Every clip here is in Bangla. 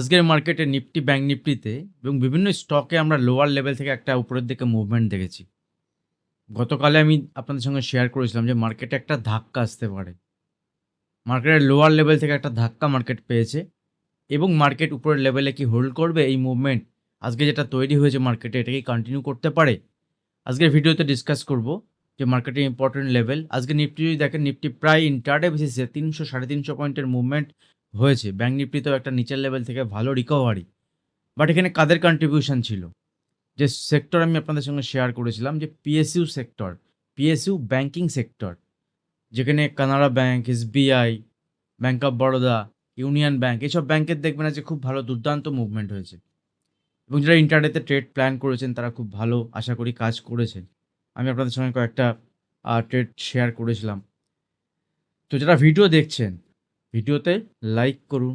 আজকের মার্কেটে নিফটি, ব্যাংক নিফটিতে এবং বিভিন্ন স্টকে আমরা লোয়ার লেভেল থেকে একটা উপরের দিকে মুভমেন্ট দেখেছি। গতকালে আমি আপনাদের সঙ্গে শেয়ার করেছিলাম যে মার্কেটে একটা ধাক্কা আসতে পারে। মার্কেটের লোয়ার লেভেল থেকে একটা ধাক্কা মার্কেট পেয়েছে এবং মার্কেট উপরের লেভেলে কি হোল্ড করবে এই মুভমেন্ট আজকে যেটা তৈরি হয়েছে মার্কেটে এটাকে কন্টিনিউ করতে পারে? আজকের ভিডিওতে ডিসকাস করব যে মার্কেটের ইম্পর্টেন্ট লেভেল আজকে নিফটি যদি দেখেন, নিফটি প্রায় ইন্টারডে বেসিসে তিনশো সাড়ে তিনশো পয়েন্টের মুভমেন্ট হয়েছে। ব্যাঙ্ক নিফটিতেও একটা নিচের লেভেল থেকে ভালো রিকভারি বাট এখানে কাদের কন্ট্রিবিউশন ছিল? যে সেক্টর আমি আপনাদের সঙ্গে শেয়ার করেছিলাম, যে PSU sector PSU banking sector যেখানে Canara bank SBI bank of Baroda union bank এসব ব্যাংকের দেখবেন যে খুব ভালো দুর্দান্ত মুভমেন্ট হয়েছে। এবং যারা ইন্টারনেটে ট্রেড প্ল্যান করেছেন, তারা খুব ভালো আশা করি কাজ করেছেন। আমি আপনাদের সঙ্গে কয়েকটা ট্রেড শেয়ার করেছিলাম। তো যারা ভিডিও দেখছেন ভিডিওতে লাইক করুন।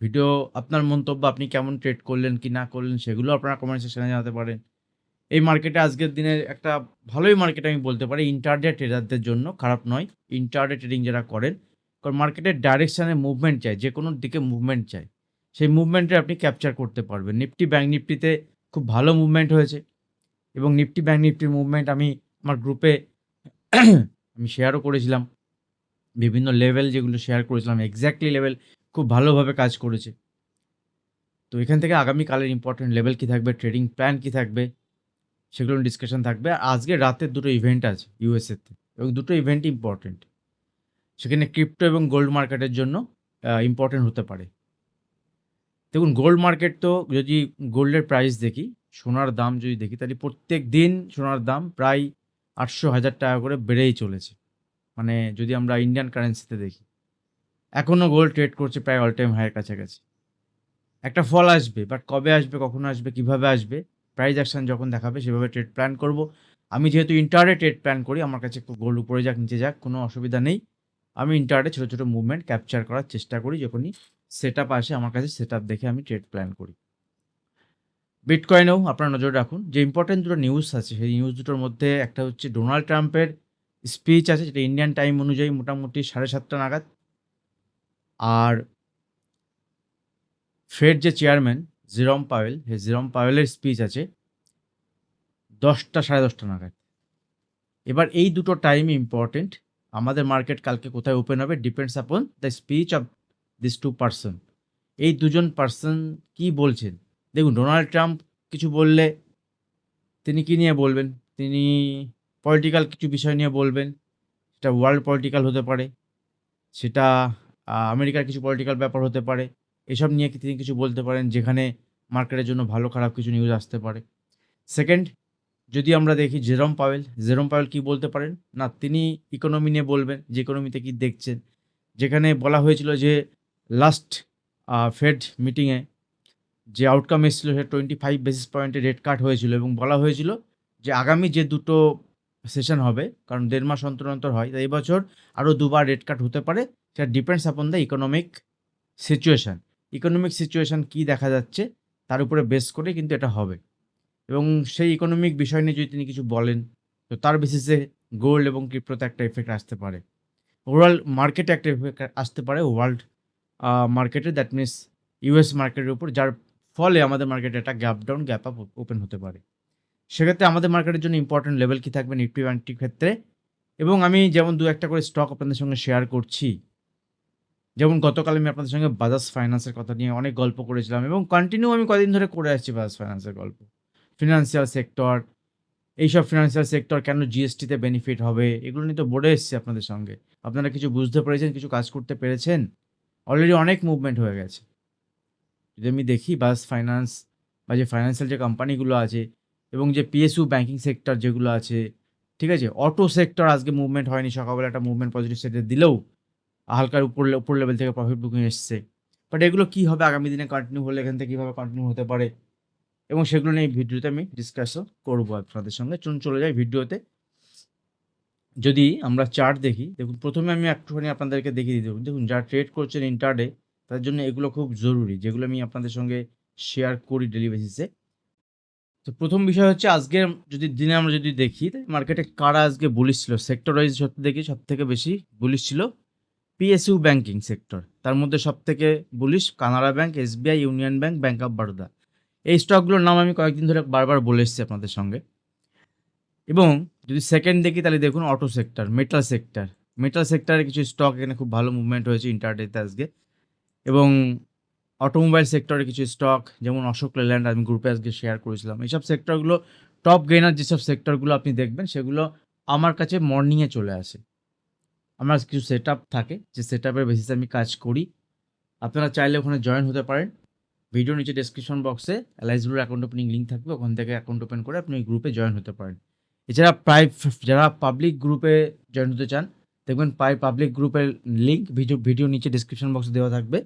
ভিডিও আপনার মন্তব্য আপনি কেমন ট্রেড করলেন, কি না করলেন, সেগুলো আপনারা কমেন্ট সেকশনে জানাতে পারেন। এই মার্কেটে আজকের দিনে একটা ভালোই মার্কেট আমি বলতে পারি ইন্টারডে ট্রেডারদের জন্য খারাপ নয়। ইন্টারডে ট্রেডিং যারা করেন, কারণ মার্কেটের ডাইরেকশানে মুভমেন্ট চাই, যে কোনো দিকে মুভমেন্ট চাই। সেই মুভমেন্টে আপনি ক্যাপচার করতে পারবেন। নিফটি ব্যাঙ্ক নিফটিতে খুব ভালো মুভমেন্ট হয়েছে এবং নিফটি ব্যাঙ্ক নিফটির মুভমেন্ট আমি আমার গ্রুপে আমি শেয়ারও করেছিলাম। বিভিন্ন লেভেল যেগুলো শেয়ার করেছিলাম এক্স্যাক্টলি লেভেল খুব ভালোভাবে কাজ করেছে। তো এখান থেকে আগামীকালের ইম্পর্টেন্ট লেভেল কী থাকবে ট্রেডিং প্ল্যান কী থাকবে, সেগুলো ডিসকাশন থাকবে। আর আজকে রাতের দুটো ইভেন্ট আছে ইউএসএতে এবং দুটো ইভেন্ট ইম্পর্টেন্ট সেখানে ক্রিপ্টো এবং গোল্ড মার্কেটের জন্য ইম্পর্টেন্ট হতে পারে। দেখুন গোল্ড মার্কেট তো যদি গোল্ডের প্রাইস দেখি, সোনার দাম যদি দেখি, তাহলে প্রত্যেক দিন সোনার দাম প্রায় আটশো হাজার টাকা করে বেড়েই চলেছে। মানে যদি আমরা ইন্ডিয়ান কারেন্সিতে দেখি এখনও গোল্ড ট্রেড করছে প্রায় অল টাইম হাইয়ের কাছাকাছি। একটা ফল আসবে বাট কবে আসবে, কখন আসবে, কীভাবে আসবে প্রাইস অ্যাকশন যখন দেখাবে, সেভাবে ট্রেড প্ল্যান করব। আমি যেহেতু ইন্টারে ট্রেড প্ল্যান করি, আমার কাছে একটু গোল্ড উপরে যাক, নিচে যাক, কোনো অসুবিধা নেই। আমি ইন্টারে ছোটো ছোটো মুভমেন্ট ক্যাপচার করার চেষ্টা করি, যখনই সেট আপ আসে, আমার কাছে সেট আপ দেখে আমি ট্রেড প্ল্যান করি। বিটকয়েনেও আপনারা নজর রাখুন। যে ইম্পর্টেন্ট দুটো নিউজ আছে, সেই নিউজ দুটোর মধ্যে একটা হচ্ছে ডোনাল্ড ট্রাম্পের স্পিচ আছে যেটা ইন্ডিয়ান টাইম অনুযায়ী মোটামুটি সাড়ে সাতটা নাগাদ। আর ফেড যে চেয়ারম্যান জিরম পাওয়েল সেই জিরম পাওয়েলের স্পিচ আছে দশটা সাড়ে দশটা নাগাদ। এবার এই দুটো টাইম ইম্পর্টেন্ট আমাদের মার্কেট কালকে কোথায় ওপেন হবে depends upon the speech of this two person এই দুজন পার্সন কি বলছেন? দেখুন ডোনাল্ড ট্রাম্প কিছু বললে তিনি কি নিয়ে বলবেন? তিনি পলিটিক্যাল কিছু বিষয় নিয়ে বলবেন। সেটা ওয়ার্ল্ড পলিটিক্যাল হতে পারে, সেটা আমেরিকার কিছু পলিটিক্যাল ব্যাপার হতে পারে, এসব নিয়ে তিনি কিছু বলতে পারেন যেখানে মার্কেটের জন্য ভালো খারাপ কিছু নিউজ আসতে পারে। সেকেন্ড যদি আমরা দেখি জেরম পাওয়েল জেরম পাওয়েল কি বলতে পারেন? না, তিনি ইকোনমি নিয়ে বলবেন, যে ইকোনমিতে কি দেখছেন। যেখানে বলা হয়েছিল যে লাস্ট ফেড মিটিংয়ে যে আউটকাম এসেছিল সে টোয়েন্টি ফাইভ বেসিস পয়েন্টে রেট কাট হয়েছিল এবং বলা হয়েছিল যে আগামী যে দুটো সেশন হবে, কারণ দেড় মাস অন্তর অন্তর হয়। তাই এবছর আরও দুবার রেট কাট হতে পারে। সেটা depends upon the economic situation economic situation কী দেখা যাচ্ছে, তার উপরে বেস করে কিন্তু এটা হবে। এবং সেই ইকোনমিক বিষয় নিয়ে যদি তিনি কিছু বলেন, তো তার বেসিসে গোল্ড এবং ক্রিপ্টোতে একটা এফেক্ট আসতে পারে। ওভারঅল মার্কেটে একটা এফেক্ট আসতে পারে ওয়ার্ল্ড মার্কেটে দ্যাট মিনস ইউএস মার্কেটের উপর, যার ফলে আমাদের মার্কেটে একটা gap down gap up open হতে পারে। সেক্ষেত্রে আমাদের মার্কেটের জন্য ইম্পর্টেন্ট লেভেল কী থাকবে নিফটি ব্যাংকটির ক্ষেত্রে? এবং আমি যেমন দু একটা করে স্টক আপনাদের সঙ্গে শেয়ার করছি, যেমন গতকাল আমি আপনাদের সঙ্গে বাজাজ ফাইন্যান্সের কথা নিয়ে অনেক গল্প করেছিলাম এবং কন্টিনিউ আমি কদিন ধরে করে আসছি বাজাজ ফাইন্যান্সের গল্প। ফিনান্সিয়াল সেক্টর এইসব ফিনান্সিয়াল সেক্টর কেন জিএসটিতে বেনিফিট হবে, এগুলো নিয়ে তো বলে এসছি আপনাদের সঙ্গে। আপনারা কিছু বুঝতে পেরেছেন, কিছু কাজ করতে পেরেছেন? অলরেডি অনেক মুভমেন্ট হয়ে গেছে। যদি আমি দেখি বাস ফাইন্যান্স বা যে ফাইন্যান্সিয়াল যে কোম্পানিগুলো আছে এবং যে পিএসইউ ব্যাঙ্কিং সেক্টর যেগুলো আছে, ঠিক আছে? অটো সেক্টর আজকে মুভমেন্ট হয়নি, সকালবেলা একটা মুভমেন্ট পজিটিভ সেটে দিলেও হালকার উপর উপর লেভেল থেকে প্রফিট বুকিং এসছে। বাট এগুলো কী হবে আগামী দিনে কন্টিনিউ হলে, এখান থেকে কীভাবে কন্টিনিউ হতে পারে? এবং সেগুলো নিয়ে ভিডিওতে আমি ডিসকাসও করব আপনাদের সঙ্গে। চলুন, চলে যাই ভিডিওতে। যদি আমরা চার্ট দেখি, দেখুন, প্রথমে আমি একটুখানি আপনাদেরকে দেখিয়ে দিই। দেখুন দেখুন, যারা ট্রেড করছেন ইন্টারডে তার জন্য এগুলো খুব জরুরি, যেগুলো আমি আপনাদের সঙ্গে শেয়ার করি ডেলি বেসিসে তো প্রথম বিষয় হচ্ছে আজকে যদি দিনে আমরা যদি দেখি মার্কেটে কারা আজকে বুলিশ ছিল সেক্টর ওয়াইজ সত্যি দেখি সব থেকে বেশি বুলিশ ছিল পিএসইউ ব্যাংকিং সেক্টর তার মধ্যে সব থেকে bullish Canara Bank, SBI, Union Bank, Bank of Baroda. এই স্টকগুলোর নাম আমি কয়েকদিন ধরে বারবার বলে এসেছি আপনাদের সঙ্গে। এবং যদি সেকেন্ড দেখি তাহলে দেখুন auto sector, metal sector. Metal সেক্টরের কিছু স্টক এখানে খুব ভালো মুভমেন্ট হয়েছে ইন্টারডেতে আজকে। এবং অটোমোবাইল সেক্টরের কিছু স্টক যেমন অশোক লেল্যান্ড আমি গ্রুপে আজকে শেয়ার করেছিলাম। এইসব সেক্টরগুলো টপ গেইনার যেসব সেক্টরগুলো আপনি দেখবেন, সেগুলো আমার কাছে মর্নিংয়ে চলে আসে। আমার কিছু সেটআপ থাকে, যে সেটআপের বেসিসে আমি কাজ করি। আপনারা চাইলে ওখানে জয়েন হতে পারেন। ভিডিওর নিচে ডেসক্রিপশন বক্সে এলআইসি ব্লুর অ্যাকাউন্ট ওপেনিং লিঙ্ক থাকবে। ওখান থেকে অ্যাকাউন্ট ওপেন করে আপনি ওই গ্রুপে জয়েন হতে পারেন। এছাড়া প্রাই যারা পাবলিক গ্রুপে জয়েন হতে চান, দেখবেন প্রায় পাবলিক গ্রুপের লিঙ্ক ভিডিও ভিডিওর নিচে ডেসক্রিপশন বক্সে দেওয়া থাকবে।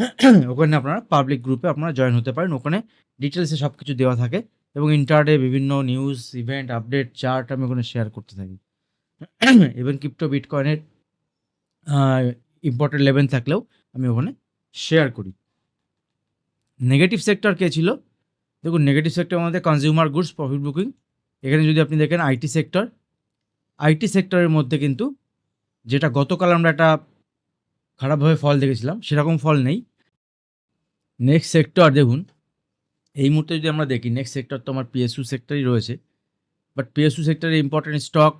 ওখানে আপনারা পাবলিক গ্রুপে আপনারা জয়েন হতে পারেন। ওখানে ডিটেলসে সব কিছু দেওয়া থাকে এবং ইন্টারডে বিভিন্ন নিউজ, ইভেন্ট, আপডেট, চার্ট আমি ওখানে শেয়ার করতে থাকি। ইভেন ক্রিপ্টো, বিটকয়েনের ইম্পর্টেন্ট লেভেল থাকলেও আমি ওখানে শেয়ার করি। নেগেটিভ সেক্টর কে ছিল? দেখুন নেগেটিভ সেক্টর মধ্যে কনজিউমার গুডস, প্রফিট বুকিং। এখানে যদি আপনি দেখেন আইটি সেক্টর। আইটি সেক্টরের মধ্যে কিন্তু যেটা গতকাল আমরা একটা খারাপভাবে ফল দেখেছিলাম সেরকম ফল নেই। নেক্সট সেক্টর দেখুন, এই মুহূর্তে যদি আমরা দেখি নেক্সট সেক্টর তো আমার পিএসইউ সেক্টরই রয়েছে। বাট পিএসইউ সেক্টরের ইম্পোর্টেন্ট স্টক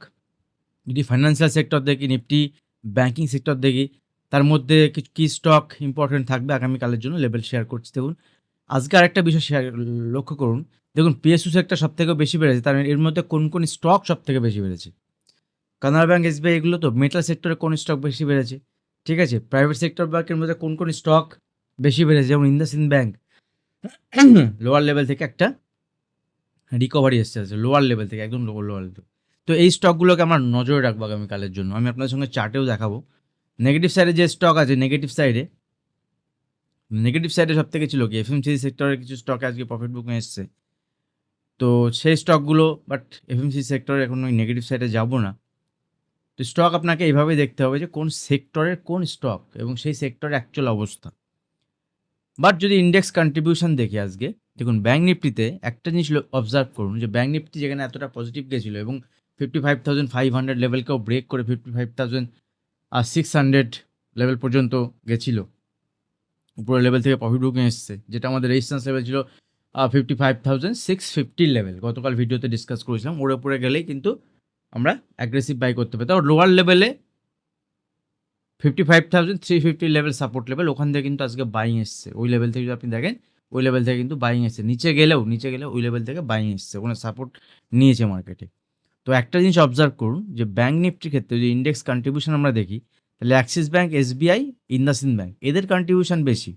যদি ফাইন্যান্সিয়াল সেক্টর দেখি নিফটি, ব্যাংকিং সেক্টর দেখি তার মধ্যে কিছু কি স্টক ইম্পোর্টেন্ট থাকবে আগামীকালের জন্য লেভেল শেয়ার করছি দেখুন। আজকে আরেকটা বিষয় শেয়ার লক্ষ্য করুন। দেখুন পিএসইউ সেক্টর সবথেকে বেশি বেড়েছে। তার এর মধ্যে কোন, কোন স্টক সবথেকে বেশি বেড়েছে? কানাড়া ব্যাংক, এসবিআই এগুলো তো মেটাল সেক্টরে কোন স্টক বেশি বেড়েছে? ঠিক আছে? প্রাইভেট সেক্টর ব্যাংকের মধ্যে কোন, কোন স্টক বেশি বেড়েছে? যেমন ইন্দাসইন্ড ব্যাংক লোয়ার লেভেল থেকে একটা রিকভারি এসছে আছে লোয়ার লেভেল থেকে একদম লোয়ার লেভেল। তো এই স্টকগুলোকে আমার নজরে রাখব আগামীকালের জন্য। আমি আপনাদের সঙ্গে চার্টেও দেখাবো। নেগেটিভ সাইডে যে স্টক আছে নেগেটিভ সাইডে নেগেটিভ সাইডে সব থেকে ছিল কি এফএমসিজি সেক্টরের কিছু স্টক আজকে প্রফিট বুকিং এসছে। তো সেই স্টকগুলো বাট এফএমসিজি সেক্টরে এখন ওই নেগেটিভ সাইডে যাব না। তো স্টক আপনাকে এইভাবেই দেখতে হবে যে কোন সেক্টরের কোন স্টক এবং সেই সেক্টরের অ্যাকচুয়াল অবস্থা। বাট যদি ইন্ডেক্স কন্ট্রিবিউশন দেখি আজকে দেখুন ব্যাংক নিফটিতে একটা জিনিস অবজার্ভ করুন যে ব্যাংক নিফটি যেখানে এতটা পজিটিভ গেছিল এবং 55,500 লেভেলকেও ব্রেক করে ফিফটি ফাইভ থাউজেন্ড আর সিক্স হান্ড্রেড লেভেল পর্যন্ত গেছিল। উপরের লেভেল থেকে প্রফিট বুকিং এসছে। যেটা আমাদের রেজিস্ট্যান্স লেভেল ছিল fifty five thousand six 55,650 level. গতকাল ভিডিওতে ডিসকাস করেছিলাম। ওর উপরে গেলেই কিন্তু আমরা অ্যাগ্রেসিভ বাই করতে পারি। তাও লোয়ার লেভেলে 55,350 লেভেল সাপোর্ট লেভেল ওখান থেকে কিন্তু আজকে বাইং এসছে। ওই লেভেল থেকে যদি আপনি দেখেন ওই লেভেল থেকে কিন্তু বাইং এসছে। নিচে গেলেও নিচে গেলেও ওই লেভেল থেকে বাইং এসছে। ওখানে সাপোর্ট নিয়েছে মার্কেটে। তো একটা জিনিস অবজার্ভ করুন যে ব্যাঙ্ক নিফটির ক্ষেত্রে যদি ইন্ডেক্স কন্ট্রিবিউশন আমরা দেখি তাহলে Axis Bank, SBI, IndusInd Bank এদের কন্ট্রিবিউশন বেশি।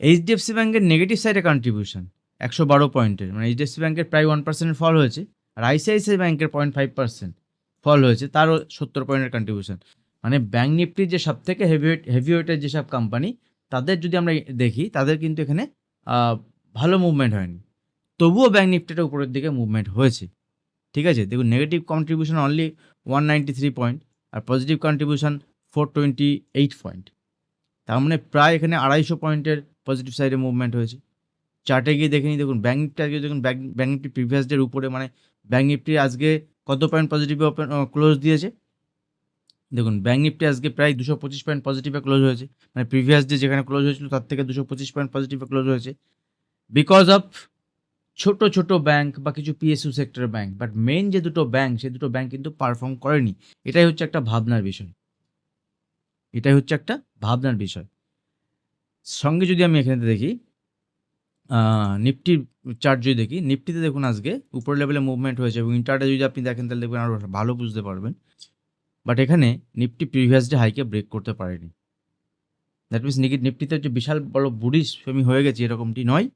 এইচডিএফসি ব্যাঙ্কের নেগেটিভ সাইডে কন্ট্রিবিউশন 112 পয়েন্টের মানে এইচডিএফসি ব্যাঙ্কের প্রায় 1% এর ফল হয়েছে। আর আইসিআইসিআই ব্যাংকের 0.5% ফল হয়েছে তারও 70 পয়েন্টের কন্ট্রিবিউশন। মানে ব্যাংক নিফটির যে সব থেকে হেভিওয়েট হেভিওয়েটের যেসব কোম্পানি তাদের যদি আমরা দেখি, তাদের কিন্তু এখানে ভালো মুভমেন্ট হয়নি। তবুও ব্যাংক নিফটিটা উপরের দিকে মুভমেন্ট হয়েছে। ঠিক আছে? দেখুন নেগেটিভ কন্ট্রিবিউশন অনলি 193 পয়েন্ট আর পজিটিভ কন্ট্রিবিউশন 428 পয়েন্ট। তার মানে প্রায় এখানে 250 পয়েন্টের পজিটিভ সাইডে মুভমেন্ট হয়েছে। চার্টে গিয়ে দেখে নিন দেখুন ব্যাংক নিফটি আজকে দেখুন ব্যাংক নিফটি প্রিভিয়াস ডের উপরে মানে ব্যাংক নিফটি আজকে কত পয়েন্ট পজিটিভ ওপেন ক্লোজ দিয়েছে? দেখুন ব্যাংক নিফটি আজকে প্রায় 225 পয়েন্ট পজিটিভে ক্লোজ হয়েছে। মানে প্রিভিয়াস ডে যেখানে ক্লোজ হয়েছিল তার থেকে 225 পয়েন্ট পজিটিভে ক্লোজ হয়েছে। বিকজ অফ ছোট, ছোট ব্যাংক বা কিছু পিএসইউ সেক্টরের ব্যাংক। বাট মেইন যে দুটো ব্যাংক সে দুটো ব্যাংক কিন্তু পারফর্ম করেনি। এটাই হচ্ছে একটা ভাবনার বিষয়। এটাই হচ্ছে একটা ভাবনার বিষয়। সঙ্গে যদি আমি এখানে দেখি নিফটির চার্ট যদি দেখি নিফটিতে দেখুন আজকে উপরের লেভেলে মুভমেন্ট হয়েছে এবং ইন্টারডে যদি আপনি দেখেন তাহলে দেখবেন আরও ভালো বুঝতে পারবেন। বাট এখানে নিফটি প্রিভিয়াস ডে হাইকে ব্রেক করতে পারেনি। দ্যাট মিনস নিকি নিফটিতে যে বিশাল বড় বুলিশ আমি হয়ে গেছি এরকমটি নয়।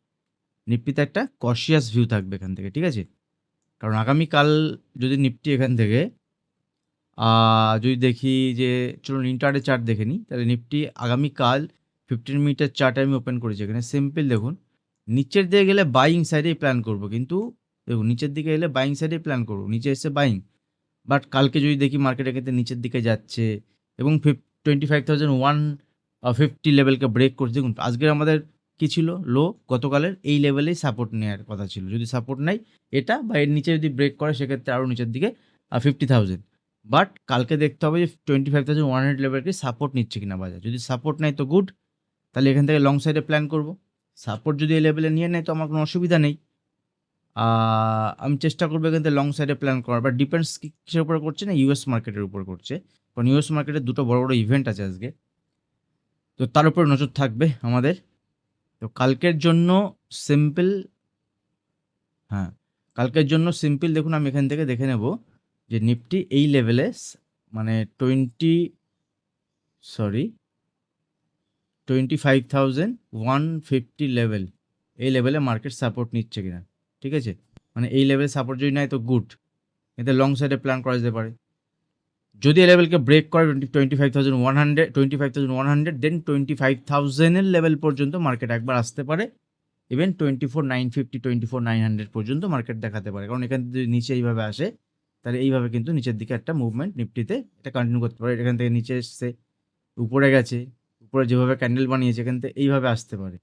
নিফটিতে একটা কশিয়াস ভিউ থাকবে এখান থেকে। ঠিক আছে? কারণ আগামীকাল যদি নিফটি এখান থেকে যদি দেখি যে, চলুন ইন্টারডে চার্ট দেখে নিই। তাহলে নিফটি আগামীকাল 15 মিনিটের চার্টে আমি ওপেন করেছি। এখানে সিম্পল দেখুন, নিচের দিকে গেলে বাইং সাইডেই প্ল্যান করব। কিন্তু দেখুন, নিচের দিকে এলে বাইং সাইডেই প্ল্যান করব। নিচে এসছে বাইং। বাট কালকে যদি দেখি মার্কেট এক্ষেত্রে নিচের দিকে যাচ্ছে এবং ফিফ 25,150 লেভেলকে ব্রেক করছে। দেখুন আজকের আমাদের কি ছিল? লো গতকালের এই লেভেলেই সাপোর্ট নেওয়ার কথা ছিল। যদি সাপোর্ট নেয় এটা বা এর নিচে যদি ব্রেক করে সেক্ষেত্রে আরও নিচের দিকে ফিফটি 50,000 বাট কালকে দেখতে হবে যে twenty five thousand one hundred লেভেলকে support নিচ্ছে কিনা বাজার যদি সাপোর্ট নেয় তো গুড তাহলে এখান থেকে লং সাইডে প্ল্যান করব সাপোর্ট যদি এই লেভেলে নিয়ে নেয় তো আমার কোনো অসুবিধা নেই আমি চেষ্টা করব এখান থেকে লং সাইডে প্ল্যান করার বাট ডিপেন্ডস কিসের উপরে করছে না ইউএস মার্কেটের উপর করছে। কারণ ইউএস মার্কেটে দুটো বড় বড় ইভেন্ট আছে আজকে। তো তার উপরে নজর থাকবে আমাদের। তো কালকের জন্য সিম্পল হ্যাঁ কালকের জন্য সিম্পল দেখুন, আমি এখান থেকে দেখে নেব যে নিফটি এই লেভেলে মানে twenty sorry twenty five thousand one fifty level এই লেভেলে মার্কেট সাপোর্ট নিচ্ছে কিনা। ঠিক আছে? মানে এই লেভেলে সাপোর্ট যদি নেয় তো গুড এতে লং সাইডে প্ল্যান করা যেতে পারে। যদি এই লেভেলকে ব্রেক করে twenty twenty five thousand one hundred twenty five thousand one hundred then twenty five থাউজেন্ডের level পর্যন্ত মার্কেট একবার আসতে পারে। Even twenty four nine fifty twenty four nine hundred পর্যন্ত মার্কেট দেখাতে পারে। কারণ এখান থেকে নিচে এইভাবে আসে, তাহলে এইভাবে কিন্তু নিচের দিকে একটা মুভমেন্ট নিফটিতে এটা কন্টিনিউ করতে পারে। এখান থেকে নিচে এসছে, উপরে গেছে, উপরে যেভাবে ক্যান্ডেল বানিয়েছে, এখান থেকে এইভাবে আসতে পারে।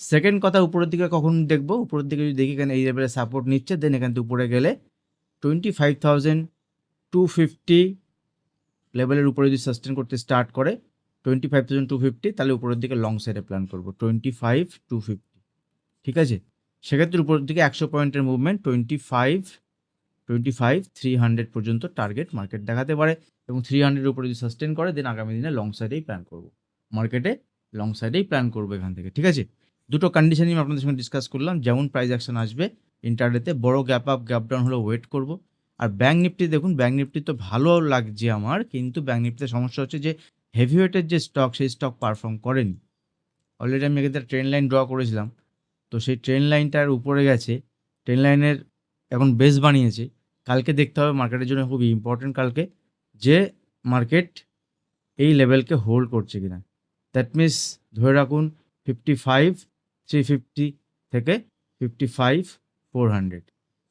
সেকেন্ড কথা উপরের দিকে কখন দেখব? উপরের দিকে যদি দেখি এখানে এই লেভেলে সাপোর্ট নিচ্ছে দেন এখান থেকে উপরে গেলে twenty five thousand two fifty লেভেলের উপরে যদি সাস্টেন করতে স্টার্ট করে twenty five thousand two fifty তাহলে উপরের দিকে লং সাইডে প্ল্যান করব টোয়েন্টি ফাইভ টু ফিফটি ঠিক আছে? সেক্ষেত্রে উপরের দিকে একশো পয়েন্টের movement twenty five twenty five three hundred পর্যন্ত টার্গেট মার্কেট দেখাতে পারে এবং থ্রি হান্ড্রেডের উপরে যদি সাস্টেন করে দেন আগামী দিনে লং সাইডেই প্ল্যান করব। মার্কেটে লং সাইডেই প্ল্যান করব এখান থেকে। ঠিক আছে? দুটো কন্ডিশনই আমি আপনাদের সঙ্গে ডিসকাস করলাম। যেমন প্রাইস অ্যাকশন আসবে ইন্টারডেতে বড় গ্যাপ আপ গ্যাপ ডাউন হলে ওয়েট করব। আর ব্যাঙ্ক নিফটি দেখুন ব্যাঙ্ক নিফটি তো ভালো লাগছে আমার, কিন্তু ব্যাঙ্ক নিফটিতে সমস্যা হচ্ছে যে হেভি ওয়েটের যে স্টক সেই স্টক পারফর্ম করেনি। অলরেডি আমি এখানে ট্রেন লাইন ড্র করেছিলাম। তো সেই ট্রেন লাইনটার উপরে গেছে। ট্রেন লাইনের এখন বেস বানিয়েছে। কালকে দেখতে হবে মার্কেটের জন্য খুবই ইম্পর্টেন্ট কালকে যে মার্কেট এই লেভেলকে হোল্ড করছে কিনা। দ্যাট মিনস ধরে রাখুন ফিফটি ফাইভ থ্রি ফিফটি থেকে ফিফটি ফাইভ ফোর হান্ড্রেড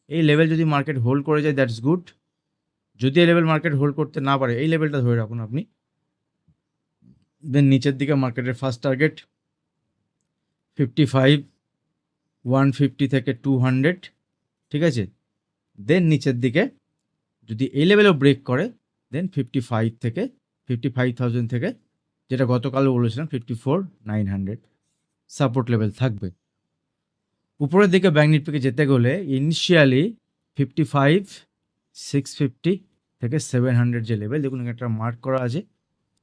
এই লেভেল যদি মার্কেট হোল্ড করে যায় দ্যাটস গুড যদি এই লেভেল মার্কেট হোল্ড করতে না পারে, এই লেভেলটা ধরে রাখুন আপনি। দেন নিচের দিকে মার্কেটের first target fifty five one fifty থেকে টু হান্ড্রেড ঠিক আছে? দেন নিচের দিকে যদি এই লেভেলেও ব্রেক করে দেন ফিফটি ফাইভ থেকে ফিফটি ফাইভ থাউজেন্ড থেকে, যেটা গতকাল বলেছিলাম fifty four nine hundred support level থাকবে। উপরের দিকে ব্যাঙ্ক নিফটিকে যেতে গেলে initially fifty five six fifty থেকে সেভেন হান্ড্রেড যে লেভেল দেখুন একটা মার্ক করা আছে,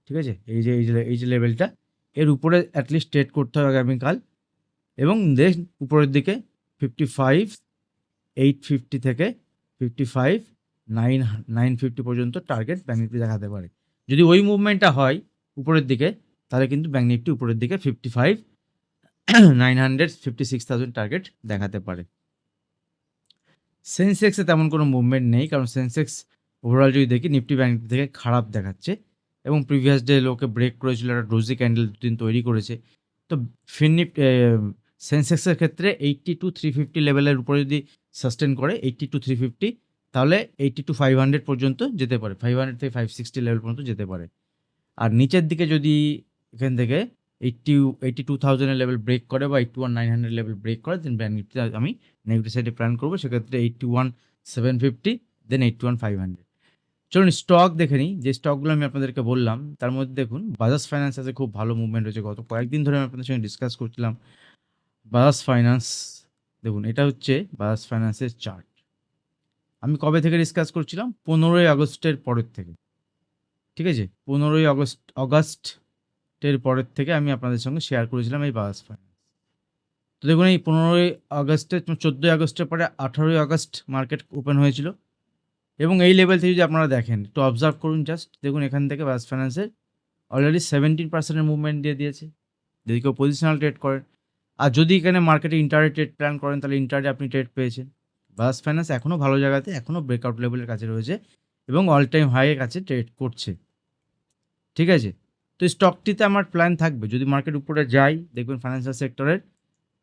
ঠিক আছে? এই যে এই যে এই যে লেভেলটা এর উপরে অ্যাটলিস্ট ট্রেড করতে হবে আগামীকাল। এবং দেন উপরের দিকে ফিফটি ফাইভ এইট ফিফটি থেকে fifty five nine nine fifty পর্যন্ত টার্গেট ব্যাঙ্ক নিফটি দেখাতে পারে। যদি ওই মুভমেন্টটা হয় উপরের দিকে, তাহলে কিন্তু ব্যাঙ্ক নিফটি উপরের দিকে fifty five nine hundred fifty six thousand target দেখাতে পারে। সেন্সেক্সে তেমন কোনো মুভমেন্ট নেই, কারণ সেন্সেক্স ওভারঅল যদি দেখি নিফটি ব্যাঙ্ক থেকে খারাপ দেখাচ্ছে এবং প্রিভিয়াস ডে লোকে ব্রেক করেছিল, একটা রোজি ক্যান্ডেল দুদিন তৈরি করেছে। তো ফিননিফ সেন্সেক্সের ক্ষেত্রে এইট্টি টু থ্রি ফিফটি লেভেলের উপরে যদি সাস্টেন করে এইট্টি টু থ্রি ফিফটি তাহলে এইট্টি টু ফাইভ হান্ড্রেড পর্যন্ত যেতে পারে। ফাইভ হান্ড্রেড থেকে ফাইভ সিক্সটি লেভেল পর্যন্ত যেতে পারে। আর নিচের দিকে যদি এখান থেকে এইট্টি এইট্টি টু থাউজেন্ডের লেভেল ব্রেক করে বা eighty one nine hundred level break করে দেন ব্যাঙ্ক নিফটি আমি নেগেটিভ সাইডে প্ল্যান করব। সেক্ষেত্রে eighty one seven fifty then eighty one five hundred চলুন স্টক দেখে নিই। যে স্টকগুলো আমি আপনাদেরকে বললাম, তার মধ্যে দেখুন বাজাজ ফাইন্যান্স আছে, খুব ভালো মুভমেন্ট হয়েছে গত কয়েকদিন ধরে আমি আপনাদের সঙ্গে ডিসকাস করছিলাম বাজাজ ফাইন্যান্স দেখুন, এটা হচ্ছে বাজাজ ফাইন্যান্সের চার্ট আমি কবে থেকে ডিসকাস করছিলাম? পনেরোই আগস্টের পরের থেকে। ঠিক আছে? পনেরোই আগস্ট অগাস্টের পরের থেকে আমি আপনাদের সঙ্গে শেয়ার করেছিলাম এই বাজাজ ফাইন্যান্স তো দেখুন, এই পনেরোই আগস্টে চোদ্দোই আগস্টের পরে আঠারোই আগস্ট মার্কেট ওপেন হয়েছিল। এবং এই লেভেল থেকে যদি আপনারা দেখেন, একটু অবজার্ভ করুন জাস্ট দেখুন এখান থেকে বাজাজ ফাইন্যান্সের অলরেডি সেভেন্টিন পার্সেন্টের মুভমেন্ট দিয়ে দিয়েছে। যদি কেউ পজিশনাল ট্রেড করেন, আর যদি এখানে মার্কেটে ইন্টারে ট্রেড প্ল্যান করেন, তাহলে ইন্টারে আপনি ট্রেড পেয়েছেন। বাজাজ ফাইন্যান্স এখনও ভালো জায়গাতে এখনও ব্রেকআউট লেভেলের কাছে রয়েছে এবং অল টাইম হাইয়ের কাছে ট্রেড করছে। ঠিক আছে? তো এই স্টকটিতে আমার প্ল্যান থাকবে। যদি মার্কেট উপরে যাই, দেখবেন ফাইন্যান্সিয়াল সেক্টরের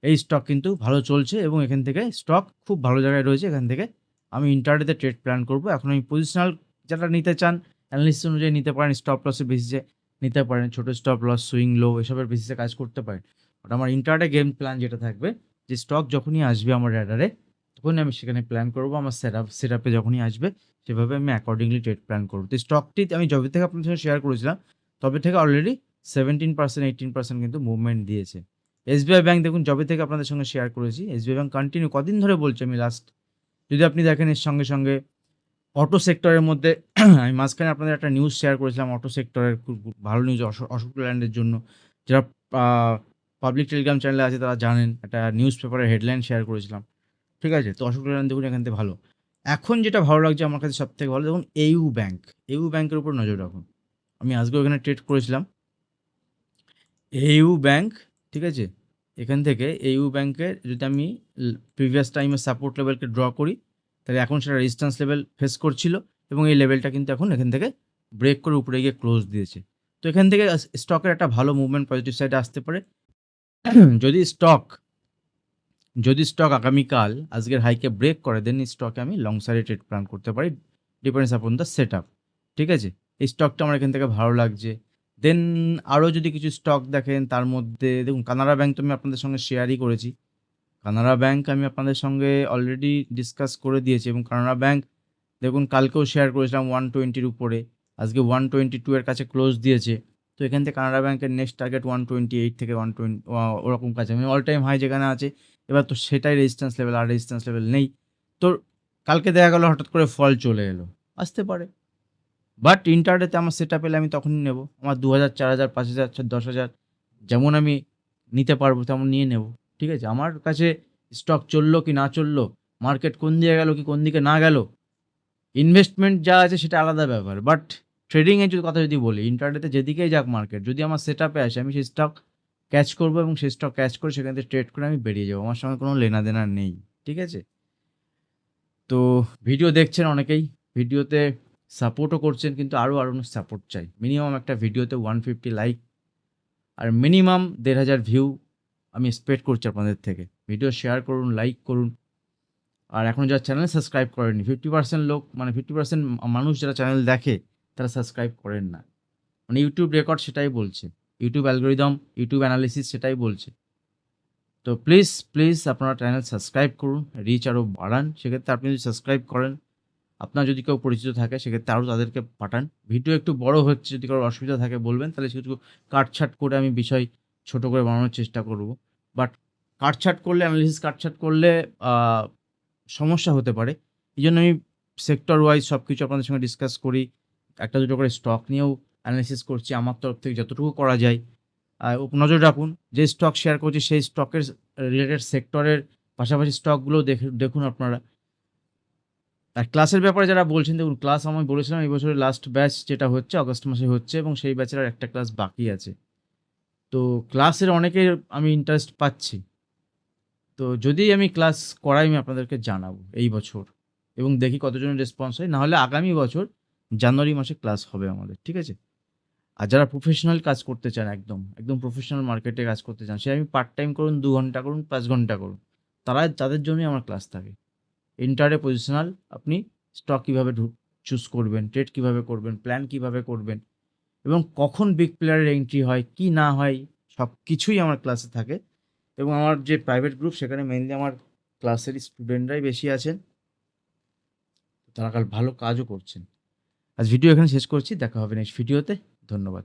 এই স্টক কিন্তু ভালো চলছে এবং এখান থেকে স্টক খুব ভালো জায়গায় রয়েছে। এখান থেকে আমি ইন্টারডেতে ট্রেড প্ল্যান করব। এখন আমি পজিশনাল যারা নিতে চান অ্যানালিস্ট অনুযায়ী নিতে পারেন স্টপ লসের বেসিসে নিতে পারেন, ছোট স্টপ লস সুইং লো এসবের বেসিসে কাজ করতে পারেন। ওটা আমার ইন্টারডে গেম প্ল্যান যেটা থাকবে, যে স্টক যখনই আসবে আমার র্যাডারে তখনই আমি সেখানে প্ল্যান করব। আমার সেটআপ সেটআপে যখনই আসবে, সেভাবে আমি অ্যাকর্ডিংলি ট্রেড প্ল্যান করব। তো স্টকটি আমি যবে থেকে আপনাদের সঙ্গে শেয়ার করেছিলাম। তবে থেকে already seventeen percent eighteen percent কিন্তু মুভমেন্ট দিয়েছে। এসবিআই ব্যাংক দেখুন যবে থেকে আপনাদের সঙ্গে শেয়ার করেছি। এসবিআই ব্যাংক কন্টিনিউ কদিন ধরে বলছি, আমি লাস্ট যদি আপনি দেখেন এর সঙ্গে সঙ্গে অটো সেক্টরের মধ্যে, আমি মাঝখানে আপনাদের একটা নিউজ শেয়ার করেছিলাম অটো সেক্টরের খুব ভালো নিউজ অশোক ল্যান্ডের জন্য। যারা পাবলিক টেলিগ্রাম চ্যানেলে আছে, তারা জানেন, একটা নিউজ পেপারের হেডলাইন শেয়ার করেছিলাম। ঠিক আছে? তো অশোক ল্যান্ড দেখুন, এখান থেকে ভালো। এখন যেটা ভালো লাগছে, আমার কাছে সব থেকে ভালো, দেখুন এইউ ব্যাংক এইউ ব্যাংকের উপর নজর রাখুন। আমি আজকেও এখানে ট্রেড করেছিলাম। এইউ ব্যাংক ঠিক আছে? এখান থেকে এইউ ব্যাংকের যদি আমি প্রিভিয়াস টাইমের সাপোর্ট লেভেলকে ড্র করি, তাহলে এখন সেটা রেজিস্ট্যান্স লেভেল ফেস করছিল এবং এই লেভেলটা কিন্তু এখন এখান থেকে ব্রেক করে উপরে গিয়ে ক্লোজ দিয়েছে। তো এখান থেকে স্টকের একটা ভালো মুভমেন্ট পজিটিভ সাইডে আসতে পারে। যদি স্টক যদি স্টক আগামীকাল আজকের হাইকে ব্রেক করে দেন স্টকে আমি লং সাইডে ট্রেড প্ল্যান করতে পারি depends upon the set up ঠিক আছে? এই স্টকটা আমার এখান থেকে ভালো লাগছে। দেন আরও যদি কিছু স্টক দেখেন, তার মধ্যে দেখুন কানাড়া ব্যাংক তো আমি আপনাদের সঙ্গে শেয়ারই করেছি। কানাড়া ব্যাংক আমি আপনাদের সঙ্গে অলরেডি ডিসকাস করে দিয়েছি এবং কানাড়া ব্যাংক দেখুন, কালকেও শেয়ার করেছিলাম ওয়ান টোয়েন্টির উপরে। আজকে ওয়ান টোয়েন্টি টু এর কাছে ক্লোজ দিয়েছে। তো এখান থেকে কানাড়া ব্যাংকের next target one twenty eight থেকে ওয়ান টোয়েন্টি ওরকম কাছে। মানে অল টাইম হাই যেখানে আছে, এবার তো সেটাই রেজিস্ট্যান্স লেভেল আর রেজিস্ট্যান্স লেভেল নেই। তো কালকে দেখা গেলো, হঠাৎ করে ফল চলে এলো। আসতে পারে। বাট ইন্টারনেটে আমার সেট পেলে আমি তখনই নেব। আমার দু হাজার চার হাজার পাঁচ হাজার দশ হাজার যেমন আমি নিতে পারব তেমন নিয়ে নেব। ঠিক আছে? আমার কাছে স্টক চলল কি না চলল মার্কেট কোন দিকে গেল কি কোন দিকে না গেল ইনভেস্টমেন্ট যা আছে সেটা আলাদা ব্যাপার। বাট ট্রেডিংয়ের যদি কথা যদি বলি ইন্টারনেটে যেদিকেই যাক মার্কেট যদি আমার সেট আপে আসে, আমি সেই স্টক ক্যাচ করব এবং সেই স্টক ক্যাচ করে সেখান থেকে ট্রেড করে আমি বেরিয়ে যাব। আমার সঙ্গে কোনো লেনা দেনা নেই। ঠিক আছে? তো ভিডিও দেখছেন অনেকেই। ভিডিওতে সাপোর্টও করছেন, কিন্তু আরও আরও সাপোর্ট চাই। মিনিমাম একটা ভিডিওতে ওয়ান ফিফটি লাইক আর মিনিমাম দেড় হাজার ভিউ আমি এক্সপেক্ট করছি আপনাদের থেকে। ভিডিও শেয়ার করুন লাইক করুন। আর এখন যারা চ্যানেল সাবস্ক্রাইব করেনি ফিফটি পার্সেন্ট লোক মানে ফিফটি পার্সেন্ট মানুষ যারা চ্যানেল দেখে, তারা সাবস্ক্রাইব করেন না। মানে ইউটিউব রেকর্ড সেটাই বলছে। ইউটিউব অ্যালগোরিদম ইউটিউব অ্যানালিসিস সেটাই বলছে। তো প্লিজ প্লিজ আপনারা চ্যানেল সাবস্ক্রাইব করুন রিচ আরও বাড়ান। সেক্ষেত্রে আপনি যদি সাবস্ক্রাইব করেন আপনার যদি কেউ পরিচিত থাকে, সেক্ষেত্রে আরও তাদেরকে পাঠান। ভিডিও একটু বড় হচ্ছে, যদি কারোর অসুবিধা থাকে বলবেন, তাহলে সেটুকু কাটছাট করে আমি বিষয় ছোট করে বানানোর চেষ্টা করব। বাট কাটছাট করলে অ্যানালিসিস কাটছাট করলে সমস্যা হতে পারে। এই জন্য আমি সেক্টর ওয়াইজ সব কিছু আপনাদের সঙ্গে ডিসকাস করি। একটা দুটো করে স্টক নিয়েও অ্যানালিসিস করছি। আমার তরফ থেকে যতটুকু করা যায়। নজর রাখুন, যে স্টক শেয়ার করছি, সেই স্টকের রিলেটেড সেক্টরের পাশাপাশি স্টকগুলো দেখে, দেখুন আপনারা। আর ক্লাসের ব্যাপারে যারা বলছেন, দেখুন ক্লাস আমি বলেছিলাম এই বছরের লাস্ট ব্যাচ যেটা হচ্ছে অগস্ট মাসে হচ্ছে এবং সেই ব্যাচের আর একটা ক্লাস বাকি আছে। তো ক্লাসের অনেকের আমি ইন্টারেস্ট পাচ্ছি। তো যদি আমি ক্লাস করাই, আমি আপনাদেরকে জানাব এই বছর এবং দেখি কতজনের রেসপন্স হয়। নাহলে আগামী বছর জানুয়ারি মাসে ক্লাস হবে আমাদের, ঠিক আছে? আর যারা প্রফেশনাল কাজ করতে চান একদম একদম প্রফেশনাল মার্কেটে কাজ করতে চান, সে আমি পার্ট টাইম করুন, দু ঘণ্টা করুন, পাঁচ ঘণ্টা করুন, তারা, তাদের জন্যই আমার ক্লাস থাকে। ইন্টারে পজিশনাল আপনি স্টক কীভাবে চুজ করবেন ট্রেড কীভাবে করবেন প্ল্যান কীভাবে করবেন, এবং কখন বিগ প্লেয়ারের এন্ট্রি হয়, কি না হয় সব কিছুই আমার ক্লাসে থাকে। এবং আমার যে প্রাইভেট গ্রুপ সেখানে মেনলি আমার ক্লাসের স্টুডেন্টরাই বেশি আছেন। তারা কাল ভালো কাজও করছেন। আজ ভিডিও এখানে শেষ করছি, দেখা হবে নেক্সট ভিডিওতে ধন্যবাদ।